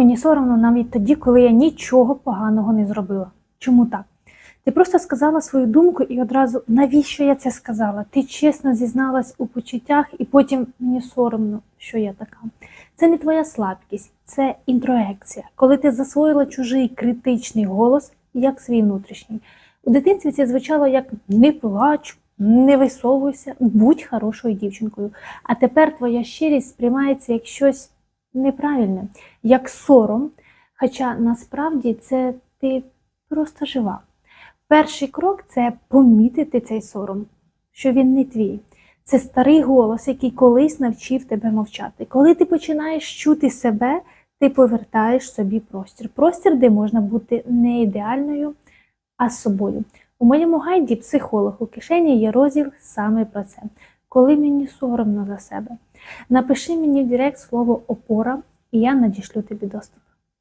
Мені соромно навіть тоді, коли я нічого поганого не зробила. Чому так? Ти просто сказала свою думку і одразу навіщо я це сказала? Ти чесно зізналась у почуттях, і потім мені соромно, що я така. Це не твоя слабкість, це інтроекція, коли ти засвоїла чужий критичний голос як свій внутрішній. У дитинстві це звучало як не плач, не висовуйся, будь хорошою дівчинкою. А тепер твоя щирість сприймається як щось неправильне, як сором. Хоча насправді це ти просто жива. Перший крок це помітити цей сором, що він не твій. Це старий голос, який колись навчив тебе мовчати. Коли ти починаєш чути себе, ти повертаєш собі простір. Простір, де можна бути не ідеальною, а собою. У моєму гайді психолог у кишені є розділ саме про це. Коли мені соромно за себе. Напиши мені в Директ слово опора, і я надішлю тобі доступ.